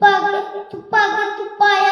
ਭਗਤ ਭਗਤ ਪਾਇਆ